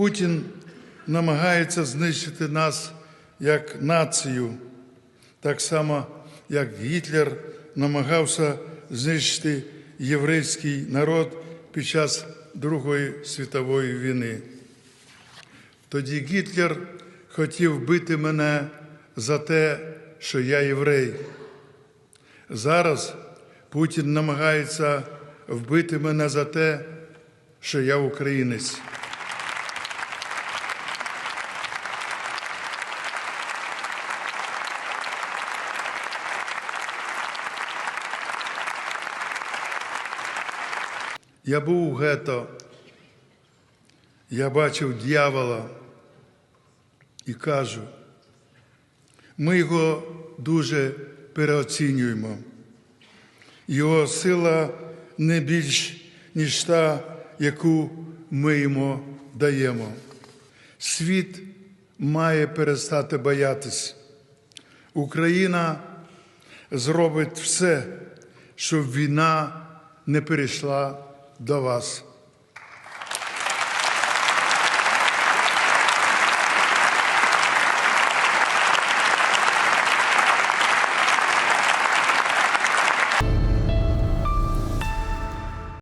Путін намагається знищити нас як націю, так само, як Гітлер намагався знищити єврейський народ під час Другої світової війни. Тоді Гітлер хотів вбити мене за те, що я єврей. Зараз Путін намагається вбити мене за те, що я українець. Я був у гетто, я бачив дьявола і кажу, ми його дуже переоцінюємо. Його сила не більш, ніж та, яку ми йому даємо. Світ має перестати боятись. Україна зробить все, щоб війна не перейшла до вас.